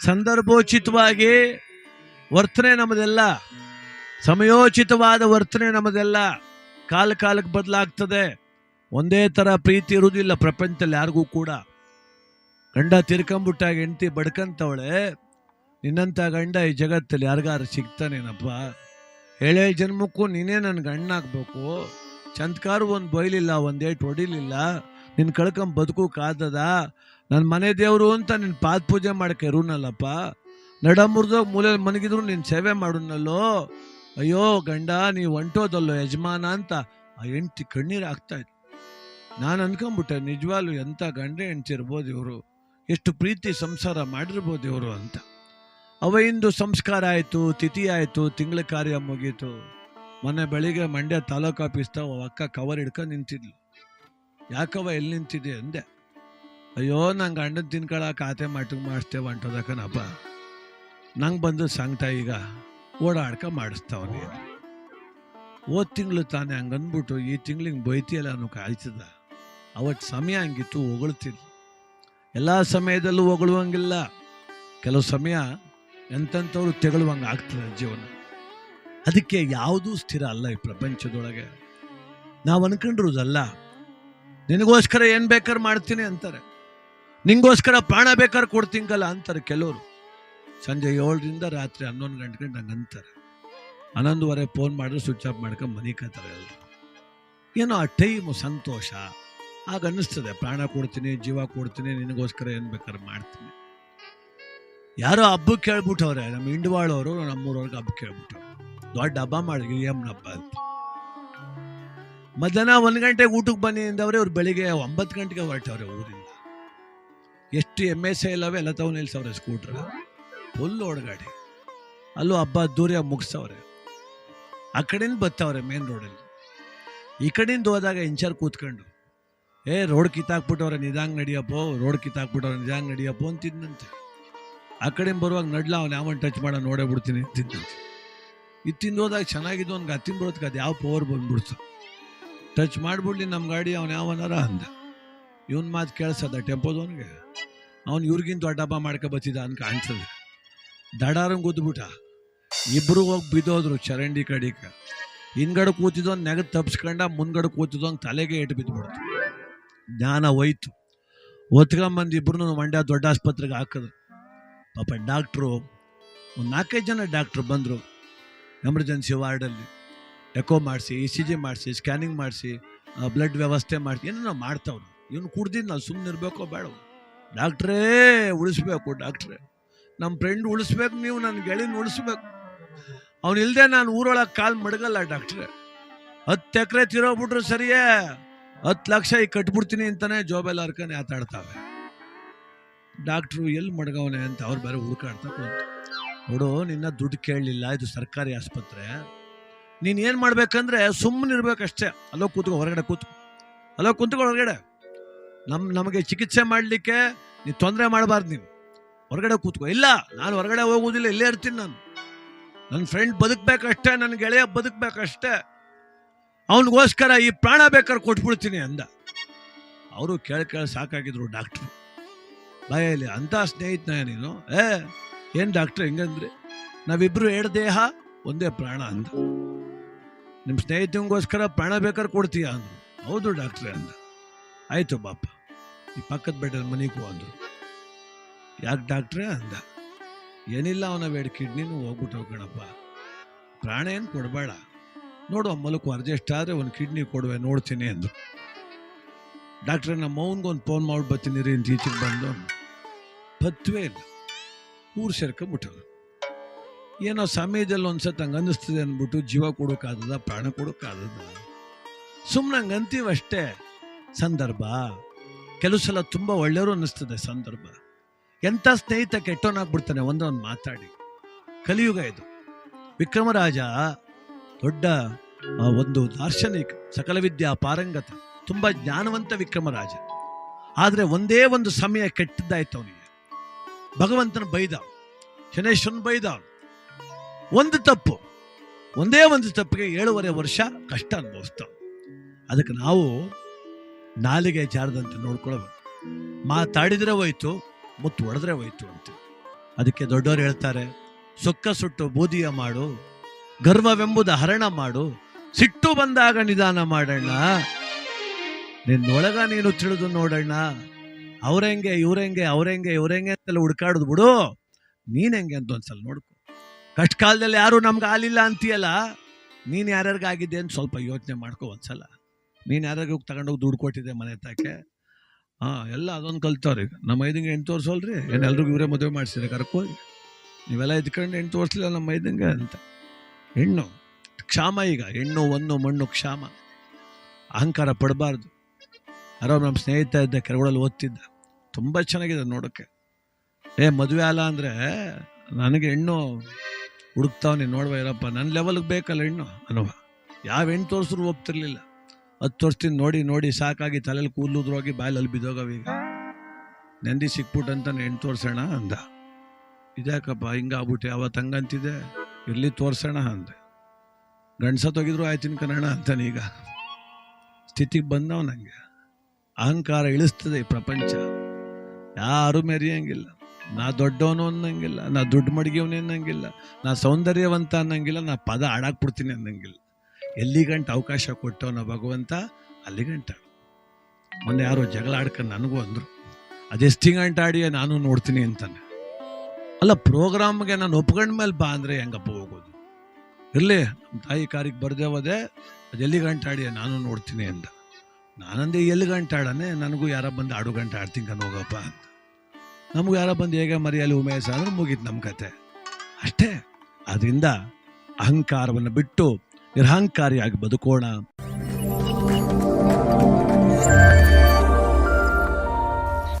ಸಂದರ್ಭೋಚಿತವಾಗಿ ವರ್ತನೆ ನಮ್ಮದೆಲ್ಲ, ಸಮಯೋಚಿತವಾದ ವರ್ತನೆ ನಮ್ಮದೆಲ್ಲ ಕಾಲ ಕಾಲಕ್ಕೆ ಬದಲಾಗ್ತದೆ. ಒಂದೇ ಥರ ಪ್ರೀತಿ ಇರುವುದಿಲ್ಲ ಪ್ರಪಂಚದಲ್ಲಿ, ಯಾರಿಗೂ ಕೂಡ. ಗಂಡ ತಿರ್ಕೊಂಬಿಟ್ಟಾಗ ಹೆಂಡತಿ ಬಡ್ಕಂತವಳೆ, ನಿನ್ನಂಥ ಗಂಡ ಈ ಜಗತ್ತಲ್ಲಿ ಯಾರಿಗಾರು ಸಿಗ್ತಾನೇನಪ್ಪ? ಹೇಳೇ ಜನ್ಮಕ್ಕೂ ನೀನೇ ನನ್ನ ಗಂಡ ಹಾಕ್ಬೇಕು ಚಂದ್ಕಾರು ಒಂದು ಬೈಲಿಲ್ಲ ಒಂದೇಟ್ ಹೊಡಿಲಿಲ್ಲ. ನಿನ್ನ ಬದುಕು ಬದುಕೋಕ್ಕಾದದ ನನ್ನ ಮನೆ ದೇವರು ಅಂತ ನಿನ್ನ ಪಾದ ಪೂಜೆ ಮಾಡಕ್ಕೆ ರೂನಲ್ಲಪ್ಪ ನಡ ಮುರಿದೋಗಿ ಮೂಲೆಯಲ್ಲಿ ಮನಗಿದ್ರು ನೀನು ಸೇವೆ ಮಾಡೋನಲ್ಲೋ. ಅಯ್ಯೋ ಗಂಡ, ನೀ ಹೊಂಟೋದಲ್ಲೋ ಯಜಮಾನ ಅಂತ ಆ ಹೆಂಡ್ತಿ ಕಣ್ಣೀರು ಆಗ್ತಾ ಇತ್ತು ನಾನು ಅನ್ಕೊಂಬಿಟ್ಟೆ, ನಿಜವಾಗ್ಲು ಎಂಥ ಗಂಡ ಹೆಂಡತಿ ಇರ್ಬೋದು ಇವರು? ಎಷ್ಟು ಪ್ರೀತಿ ಸಂಸಾರ ಮಾಡಿರ್ಬೋದು ಇವರು ಅಂತ. ಅವ ಇಂದು ಸಂಸ್ಕಾರ ಆಯಿತು, ತಿಥಿ ಆಯಿತು, ತಿಂಗಳ ಕಾರ್ಯ ಮುಗೀತು. ಮೊನ್ನೆ ಬೆಳಿಗ್ಗೆ ಮಂಡ್ಯ ತಾಲೂಕು ಆಫೀಸ್ದ ಅಕ್ಕ ಕವರ್ ಹಿಡ್ಕೊಂಡು ನಿಂತಿದ್ಲು. ಯಾಕವ ಎಲ್ಲಿ ನಿಂತಿದೆ ಅಂದೆ. ಅಯ್ಯೋ, ನಂಗೆ ಗಂಡನ ತಿನ್ಕೊಳಕ್ಕೆ ಖಾತೆ ಮಾಟಿಗೆ ಮಾಡಿಸ್ತೇವೆ ಅಂಟೋದಕ್ಕನಪ್ಪ ನಂಗೆ ಬಂದು ಸಂಗಟ ಈಗ ಓಡಾಡ್ಕ ಮಾಡಿಸ್ತಾವನಿ ಹೋದ ತಿಂಗಳು ತಾನೇ ಹಂಗೆ ಅಂದ್ಬಿಟ್ಟು ಈ ತಿಂಗ್ಳಿಗೆ ಬೈತಿಯಲ್ಲ ಅನ್ನೋ ಕಾಯ್ತದ. ಅವತ್ತು ಸಮಯ ಹಂಗಿತ್ತು ಹೊಗಳ್ತಿಲ್ಲ ಎಲ್ಲ ಸಮಯದಲ್ಲೂ ಹೊಗಳುವಂಗಿಲ್ಲ. ಕೆಲವು ಸಮಯ ಎಂತೆಂಥವ್ರು ತೆಗಳುವಂಗೆ ಆಗ್ತದೆ ಜೀವನ. ಅದಕ್ಕೆ ಯಾವುದೂ ಸ್ಥಿರ ಅಲ್ಲ ಈ ಪ್ರಪಂಚದೊಳಗೆ. ನಾವು ಅನ್ಕೊಂಡಿರೋದಲ್ಲ, ನಿನಗೋಸ್ಕರ ಏನು ಬೇಕಾದ್ರೆ ಮಾಡ್ತೀನಿ ಅಂತಾರೆ. ನಿಂಗೋಸ್ಕರ ಪ್ರಾಣ ಬೇಕಾದ್ರೆ ಕೊಡ್ತೀಂಗಲ್ಲ ಅಂತಾರೆ ಕೆಲವರು. ಸಂಜೆ ಏಳರಿಂದ ರಾತ್ರಿ ಹನ್ನೊಂದು ಗಂಟೆಗೆ ನಂಗೆ ಅಂತಾರೆ. ಹನ್ನೊಂದುವರೆ ಫೋನ್ ಮಾಡಿದ್ರೆ ಸ್ವಿಚ್ ಆಫ್ ಮಾಡ್ಕೊಂಡು ಮನಿಕತ್ತಾರೆ ಎಲ್ಲರು ಏನೋ ಆ ಟೈಮು ಸಂತೋಷ. ಆಗ ಅನ್ನಿಸ್ತದೆ, ಪ್ರಾಣ ಕೊಡ್ತೀನಿ, ಜೀವ ಕೊಡ್ತೀನಿ, ನಿನಗೋಸ್ಕರ ಏನು ಬೇಕಾದ್ರೆ ಮಾಡ್ತೀನಿ. ಯಾರೋ ಹಬ್ಬಕ್ಕೆ ಕೇಳ್ಬಿಟ್ಟವ್ರೆ, ನಮ್ಮ ಇಂಡವಾಳವರು ನಮ್ಮೂರವ್ರಿಗೆ ಹಬ್ಬ ಕೇಳ್ಬಿಟ್ಟವ್ರು. ದೊಡ್ಡ ಹಬ್ಬ ಮಾಡಿದ್ವಿ ಏಮ್ನ ಹಬ್ಬ ಅಂತ. ಮಧ್ಯಾಹ್ನ ಒಂದು ಗಂಟೆಗೆ ಊಟಕ್ಕೆ ಬನ್ನಿ ಅಂದವ್ರೆ ಅವ್ರು ಬೆಳಿಗ್ಗೆ ಒಂಬತ್ತು ಗಂಟೆಗೆ ಹೊರಟವ್ರೆ ಊರಿಂದ ಎಷ್ಟು ಎಂ ಎಸ್ ಇಲ್ಲವೇ ಎಲ್ಲ ತಗೊಂಡು ನಿಲ್ಸವ್ರೆ ಸ್ಕೂಟ್ರ್ ಫುಲ್ ಓಡಗಾಡಿ. ಅಲ್ಲೂ ಹಬ್ಬ ದೂರ ಮುಗಿಸವ್ರೆ ಆ ಕಡೆಯಿಂದ ಬತ್ತವ್ರೆ ಮೇನ್ ರೋಡಲ್ಲಿ ಈ ಕಡೆಯಿಂದ ಹೋದಾಗ ಇಂಚರ್ ಕೂತ್ಕೊಂಡು, ಏ ರೋಡ್ ಕಿತ್ತಾಕ್ಬಿಟ್ಟವ್ರೆ ನಿಧಾಂಗ್ ನಡಿಯಪ್ಪೋ ರೋಡ್ ಕಿತ್ತಾಕ್ಬಿಟ್ಟವ್ರೆ ನಿಧಾಂಗ್ ನಡಿಯಪ್ಪೋ ತಿಂದಂತೆ ಆ ಕಡೆಯಿಂದ ಬರುವಾಗ ನಡ್ಲ, ಅವ್ನು ಯಾವನ್ ಟಚ್ ಮಾಡೋ, ನೋಡೇ ಬಿಡ್ತೀನಿ ಅಂತಿದ್ದಂತೆ ಇದು ತಿಂದು ಹೋದಾಗ ಚೆನ್ನಾಗಿದ್ದು ಅವ್ನಿಗೆ ಹತ್ತಿನ ಬರೋದಕ್ಕೆ ಅದು ಯಾವ ಪವರ್ ಬಂದ್ಬಿಡ್ತು. ಟಚ್ ಮಾಡ್ಬಿಡ್ಲಿ ನಮ್ಮ ಗಾಡಿ, ಅವ್ನು ಯಾವನಾರ ಅಂದ. ಇವನ್ ಮಾತು ಕೇಳಿಸದ ಟೆಂಪೋದವನಿಗೆ. ಅವ್ನು ಇವ್ರಿಗಿಂತ ದೊಡ್ಡ ಹಬ್ಬ ಮಾಡ್ಕೊ ಬತ್ತಿದ ಅಂತ ಕಾಣ್ತದೆ. ದಡಾರಂಗ್ ಗುದ್ಬಿಟ್ಟ ಇಬ್ರು ಹೋಗಿ ಬಿದ್ದೋದ್ರು ಚರಂಡಿ ಕಡಿಕ. ಹಿಂದ್ಗಡೆ ಕೂತಿದ್ದೊಂದು ನೆಗದು ತಪ್ಸ್ಕೊಂಡ ಮುಂದ್ಗಡೆ ಕೂತಿದ್ದವ್ ತಲೆಗೆ ಏಟು ಬಿದ್ದುಬಿಡ್ತು ಜ್ಞಾನ ಹೋಯ್ತು. ಒತ್ಕೊಂಬಂದು ಇಬ್ರು ಮಂಡ್ಯ ದೊಡ್ಡ ಆಸ್ಪತ್ರೆಗೆ ಹಾಕಿದ್ರು. ಪಾಪ ಡಾಕ್ಟ್ರು, ಒಂದು ನಾಲ್ಕೈದು ಜನ ಡಾಕ್ಟ್ರು ಬಂದರು ಎಮರ್ಜೆನ್ಸಿ ವಾರ್ಡಲ್ಲಿ. ಎಕೋ ಮಾಡಿಸಿ, ಇ ಸಿ ಜಿ ಮಾಡಿಸಿ, ಸ್ಕ್ಯಾನಿಂಗ್ ಮಾಡಿಸಿ ಬ್ಲಡ್ ವ್ಯವಸ್ಥೆ ಮಾಡಿಸಿ ಏನೋ ಮಾಡ್ತಾವ್ರು. ಇವನು ಕುಡ್ದಿದ್ದು ನಾವು ಸುಮ್ಮನೆ ಇರಬೇಕೋ ಬೇಡ ಡಾಕ್ಟ್ರೇ, ಉಳಿಸ್ಬೇಕು, ಡಾಕ್ಟ್ರೇ. ನಮ್ಮ ಫ್ರೆಂಡ್ ಉಳಿಸ್ಬೇಕು, ನೀವು ನನ್ನ ಗೆಳೆಯನ ಉಳಿಸ್ಬೇಕು. ಅವ್ನು ಇಲ್ಲದೆ ನಾನು ಊರೊಳಗೆ ಕಾಲು ಮಡಗಲ್ಲ, ಡಾಕ್ಟ್ರೇ. ಹತ್ತು ಎಕರೆ ತಿರೋಗ್ಬಿಟ್ರು ಸರಿಯೇ, ಹತ್ತು ಲಕ್ಷ ಈಗ ಕಟ್ಬಿಡ್ತೀನಿ ಅಂತಾನೆ ಜೋಬೆಲ್ಲ ಹರ್ಕೊಂಡು ಆತಾಡ್ತಾವೆ. ಡಾಕ್ಟ್ರು ಎಲ್ಲಿ ಮಡಗವನೆ ಅಂತ ಅವ್ರು ಬೇರೆ ಹುಡುಕಾಡ್ತಾ ಕುಂತು. ನೋಡು, ನಿನ್ನ ದುಡ್ಡು ಕೇಳಲಿಲ್ಲ, ಇದು ಸರ್ಕಾರಿ ಆಸ್ಪತ್ರೆ. ನೀನು ಏನು ಮಾಡ್ಬೇಕಂದ್ರೆ ಸುಮ್ಮನೆ ಇರ್ಬೇಕಷ್ಟೇ ಅಲ್ಲೋ ಕೂತ್ಕೊ, ಹೊರಗಡೆ ಕೂತ್ಕೊ. ಅಲ್ಲೋ ಕೂತ್ಕೋ, ಹೊರಗಡೆ. ನಮ್ಮ ನಮಗೆ ಚಿಕಿತ್ಸೆ ಮಾಡಲಿಕ್ಕೆ ನೀವು ತೊಂದರೆ ಮಾಡಬಾರ್ದು ನೀವು. ಹೊರಗಡೆ ಕೂತ್ಕೋ. ಇಲ್ಲ, ನಾನು ಹೊರಗಡೆ ಹೋಗುವುದಿಲ್ಲ ಇಲ್ಲೇ ಇರ್ತೀನಿ ನಾನು. ನನ್ನ ಫ್ರೆಂಡ್ ಬದುಕಬೇಕಷ್ಟೇ ನನ್ನ ಗೆಳೆಯ ಬದುಕಬೇಕಷ್ಟೇ. ಅವನಿಗೋಸ್ಕರ ಈ ಪ್ರಾಣ ಬೇಕಾದ್ರೆ ಕೊಟ್ಬಿಡ್ತೀನಿ ಅಂದ. ಅವರು ಕೇಳಿ ಕೇಳಿ ಸಾಕಾಗಿದ್ರು ಡಾಕ್ಟ್ರು. ಬಾಯಲ್ಲಿ ಅಂತ ಸ್ನೇಹಿತನ ನೀನು? ಏ, ಏನು ಡಾಕ್ಟ್ರ್, ಹೆಂಗಂದ್ರಿ? ನಾವಿಬ್ರು ಎರಡು ದೇಹ, ಒಂದೇ ಪ್ರಾಣ, ಅಂದ. ನಿಮ್ಮ ಸ್ನೇಹಿತನಿಗೋಸ್ಕರ ಪ್ರಾಣ ಬೇಕಾದ್ರೆ ಕೊಡ್ತೀಯ? ಅಂದ್ರು. ಹೌದು ಡಾಕ್ಟ್ರೆ, ಅಂದ. ಆಯ್ತು ಬಾಪ, ಈ ಪಕ್ಕದ ಬೆಡ್ಡಲ್ಲಿ ಮನೆಗೂ ಅಂದರು ಯಾಕೆ ಡಾಕ್ಟ್ರೇ ಅಂದ, ಏನಿಲ್ಲ ಅವನ ಬೇಡ ಕಿಡ್ನಿನೂ ಹೋಗ್ಬಿಟ್ಟು ಹೋಗೋಣಪ್ಪ. ಪ್ರಾಣ ಏನು ಕೊಡಬೇಡ. ನೋಡು ಮಲಕು ಅರ್ಜೆಸ್ಟ್ ಆದರೆ ಒಂದು ಕಿಡ್ನಿ ಕೊಡುವೆ, ನೋಡ್ತೀನಿ ಅಂದರು. ಡಾಕ್ಟ್ರೆ ನಮ್ಮ ಮೌನ್ಗೊಂದು ಫೋನ್ ಮಾಡಿ ಬರ್ತೀನಿ ರೀ ಅಂತ ಈಚೆಗೆ ಬಂದು ಪತ್ವೇ ಇಲ್ಲ. ಊರು ಸೇರ್ಕೊಂಬಿಟ್ಟರು ಏನೋ ಸಮಯದಲ್ಲಿ ಒಂದ್ಸತಿ ಹಂಗೆ ಅನ್ನಿಸ್ತದೆ ಅಂದ್ಬಿಟ್ಟು ಜೀವ ಕೊಡೋಕ್ಕಾಗದ ಪ್ರಾಣ ಕೊಡೋಕ್ಕಾಗದ ಸುಮ್ಮನೆ ಹಂಗೆ ಸಂದರ್ಭ. ಕೆಲವು ಸಲ ತುಂಬ ಒಳ್ಳೆಯವರು ಅನ್ನಿಸ್ತದೆ ಸಂದರ್ಭ. ಎಂಥ ಸ್ನೇಹಿತ ಕೆಟ್ಟವನಾಗ್ಬಿಡ್ತಾನೆ, ಒಂದೊಂದು ಮಾತಾಡಿ. ಕಲಿಯುಗ ಇದು. ವಿಕ್ರಮರಾಜ ದೊಡ್ಡ ಒಂದು ದಾರ್ಶನಿಕ, ಸಕಲ ವಿದ್ಯಾ ಪಾರಂಗತ, ತುಂಬ ಜ್ಞಾನವಂತ ವಿಕ್ರಮರಾಜ. ಆದರೆ ಒಂದೇ ಒಂದು ಸಮಯ ಕೆಟ್ಟದ್ದಾಯ್ತು ಅವನಿಗೆ. ಭಗವಂತನ ಬೈದ, ಶನೇಶ್ವರನ್ ಬೈದ. ಒಂದು ತಪ್ಪು, ಒಂದೇ ಒಂದು ತಪ್ಪಿಗೆ ಏಳುವರೆ ವರ್ಷ ಕಷ್ಟ ಅನುಭವಿಸ್ತಾವೆ ಅದಕ್ಕೆ ನಾವು ನಾಲಿಗೆ ಜಾರದಂತೆ ನೋಡ್ಕೊಳ್ಬೇಕು ಮಾತಾಡಿದ್ರೆ ಹೋಯ್ತು, ಮುತ್ತು ಹೊಡೆದ್ರೆ ಹೋಯ್ತು ಅಂತ. ಅದಕ್ಕೆ ದೊಡ್ಡವರು ಹೇಳ್ತಾರೆ, ಸುಕ್ಕ ಸುಟ್ಟು ಬೂದಿಯ ಮಾಡು, ಗರ್ವವೆಂಬುದ ಹರಣ ಮಾಡು, ಸಿಟ್ಟು ಬಂದಾಗ ನಿಧಾನ ಮಾಡಣ್ಣ. ನಿನ್ನೊಳಗ ನೀನು ತಿಳಿದು ನೋಡಣ್ಣ. ಅವ್ರೆಂಗೆ, ಇವ್ರೆಂಗೆ ಅವ್ರೆಂಗೆ, ಇವ್ರೆಂಗೆ ಅಂತೆಲ್ಲ ಹುಡ್ಕಾಡುದು ಬಿಡು. ನೀನ್ ಹೆಂಗೆ ಅಂತ ಒಂದ್ಸಲ ನೋಡ್ಕೊ. ಕಷ್ಟ ಕಾಲದಲ್ಲಿ ಯಾರು ನಮ್ಗೆ ಆಲಿಲ್ಲ ಅಂತೀಯಲ್ಲ, ನೀನು ಯಾರ್ಯಾರಿಗೆ ಆಗಿದೆ ಅಂತ ಸ್ವಲ್ಪ ಯೋಚನೆ ಮಾಡ್ಕೊ ಒಂದ್ಸಲ. ನೀನ್ ಯಾರಾಗ ಹೋಗಿ ತಗೊಂಡೋಗಿ ದುಡ್ಡು ಕೊಟ್ಟಿದ್ದೆ ಮನೆ ತಾಕೆ ಹಾಂ, ಎಲ್ಲ ಅದೊಂದು ಕಲ್ತವ್ರಿ ನಮ್ಮ ಐದಂಗೆ ಎಂಟು ತೋರಿಸೋಲ್ರಿ. ಏನು ಎಲ್ರಿಗೂ ಇವರೇ ಮದುವೆ ಮಾಡಿಸಿದ್ರೆ ಕರ್ಕೋಗಿ ನೀವೆಲ್ಲ ಇದ್ಕೊಂಡು ಹೆಣ್ಣು ತೋರಿಸ್ಲಿಲ್ಲ ನಮ್ಮ ಐದಂಗೆ ಅಂತ. ಹೆಣ್ಣು, ಕ್ಷಾಮ ಈಗ. ಹೆಣ್ಣು, ಒಂದು, ಮಣ್ಣು, ಕ್ಷಾಮ. ಅಹಂಕಾರ ಪಡಬಾರ್ದು. ಯಾರೋ ನಮ್ಮ ಸ್ನೇಹಿತ ಇದ್ದ ಕೆರಗಳಲ್ಲಿ ಓದ್ತಿದ್ದ. ತುಂಬ ಚೆನ್ನಾಗಿದೆ ನೋಡೋಕ್ಕೆ ಏ, ಮದುವೆ ಅಲ್ಲ ಅಂದರೆ ನನಗೆ ಹೆಣ್ಣು ಹುಡುಕ್ತಾವನಿ. ನೋಡುವ ಇರಪ್ಪ ನನ್ನ ಲೆವೆಲ್ಗೆ ಬೇಕಲ್ಲ ಹೆಣ್ಣು ಅನುಭವ ಯಾವ ಹೆಣ್ಣು ತೋರಿಸ್ರು ಒಪ್ತಿರ್ಲಿಲ್ಲ. ಹತ್ತು ವರ್ಷದಿಂದ ನೋಡಿ ನೋಡಿ ಸಾಕಾಗಿ ತಲೆಯಲ್ಲಿ ಕೂದಲುದ್ರೋಗಿ ಬಾಯಲ್ಲಿ ಬಿದ್ದೋಗವೀಗ ನೆಂದಿ ಸಿಕ್ಬಿಟ್ಟಂತ ಹೆಣ್ಣು ತೋರ್ಸೋಣ ಅಂದ. ಇದ್ಯಾಕಪ್ಪ ಹಿಂಗಾಗ್ಬಿಟ್ಟೆ ಅವತ್ತು ಹಂಗಂತಿದೆ ಇರಲಿ ತೋರ್ಸೋಣ ಅಂದೆ. ಗಂಡಸ ತೊಗಿದ್ರು ಆಯ್ತಿನ ಕನ್ನಡ ಅಂತಾನೀಗ ಸ್ಥಿತಿಗೆ ಬಂದವ ನನಗೆ ಅಹಂಕಾರ ಇಳಿಸ್ತದೆ ಈ ಪ್ರಪಂಚ. ಯಾರು ಮೆರೆಯಂಗಿಲ್ಲ. ನಾ ದೊಡ್ಡವನು ಅನ್ನಂಗಿಲ್ಲ, ನಾ ದುಡ್ಡು ಮಡಗಿಯವನೇ ಅನ್ನಂಗಿಲ್ಲ, ನಾ ಸೌಂದರ್ಯವಂತ ಅನ್ನಂಗಿಲ್ಲ, ನಾ ಪದ ಆಡಾಕ್ಬಿಡ್ತೀನಿ ಅನ್ನಂಗಿಲ್ಲ. ಎಲ್ಲಿ ಗಂಟ ಅವಕಾಶ ಕೊಟ್ಟವನ ಭಗವಂತ ಅಲ್ಲಿ ಗಂಟ. ಮೊನ್ನೆ ಯಾರೋ ಜಗಳ ಆಡ್ಕೊಂಡು ನನಗೂ ಅಂದರು, ಅದೆಷ್ಟು ಗಂಟ ಆಡಿಯ ನಾನು ನೋಡ್ತೀನಿ ಅಂತಾನೆ. ಅಲ್ಲ, ಪ್ರೋಗ್ರಾಮ್ಗೆ ನಾನು ಒಪ್ಕೊಂಡ ಮೇಲೆ ಬಾ ಅಂದರೆ ಹೆಂಗಪ್ಪ ಹೋಗೋದು? ಇರಲಿ ನಮ್ಮ ತಾಯಿ ಕಾರಿಗೆ ಬರದೆ ಹೋದೆ, ಅದು ಎಲ್ಲಿ ಗಂಟಾಡಿಯ ನಾನು ನೋಡ್ತೀನಿ ಅಂದ. ನಾನಂದೆ ಎಲ್ಲಿ ಗಂಟಾಡನೆ ನನಗೂ ಯಾರ ಬಂದು ಆಡು ಗಂಟೆ ಆಡ್ತೀನಿ ಕಣ್ ಹೋಗಪ್ಪ ಅಂತ. ನಮಗೂ ಯಾರ ಬಂದು ಹೇಗೆ ಮರಿಯಲ್ಲಿ ಉಮೇಶ ಅಂದ್ರೆ ಮುಗೀತು ನಮ್ಮ ಕತೆ. ಅಷ್ಟೇ. ಅದರಿಂದ ಅಹಂಕಾರವನ್ನು ಬಿಟ್ಟು ನಿರಹಂಕಾರಿಯಾಗಿ ಬದುಕೋಣ.